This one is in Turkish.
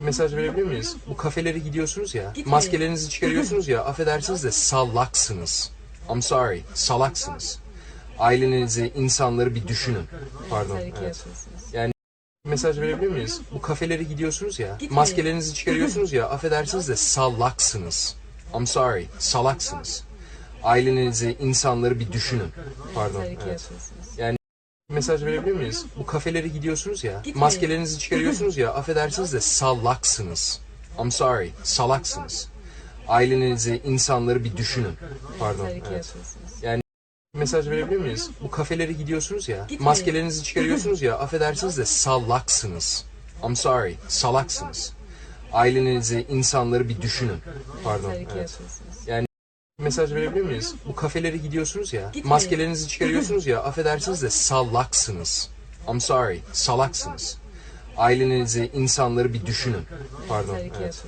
mesaj verebilir miyiz? Bu kafelere gidiyorsunuz ya, Gitmeyin. maskelerinizi çıkarıyorsunuz ya, affedersiniz de salaksınız. I'm sorry, salaksınız. Ailenizi, insanları bir düşünün. Pardon, evet. yapıyorsunuz. Mesaj verebilir miyiz? Bu kafelere gidiyorsunuz ya, maskelerinizi çıkarıyorsunuz ya, affedersiniz de salaksınız. I'm sorry, salaksınız. Ailenizi, insanları bir düşünün. Pardon, evet. Mesaj verebilir miyiz? Bu kafelere gidiyorsunuz ya, maskelerinizi çıkarıyorsunuz ya, affedersiniz de salaksınız. I'm sorry, salaksınız. Ailenizi, insanları bir düşünün. Pardon, evet. yapıyorsunuz. Mesaj verebilir miyiz? Bu kafelere gidiyorsunuz ya, maskelerinizi çıkarıyorsunuz ya, affedersiniz de salaksınız. I'm sorry, salaksınız. Ailenizi, insanları bir düşünün. Pardon, evet. yapıyorsunuz. Mesaj verebilir miyiz? Bu kafelere gidiyorsunuz ya, maskelerinizi çıkarıyorsunuz ya, affedersiniz de salaksınız. I'm sorry, salaksınız. Ailenizi, insanları bir düşünün. Pardon, evet.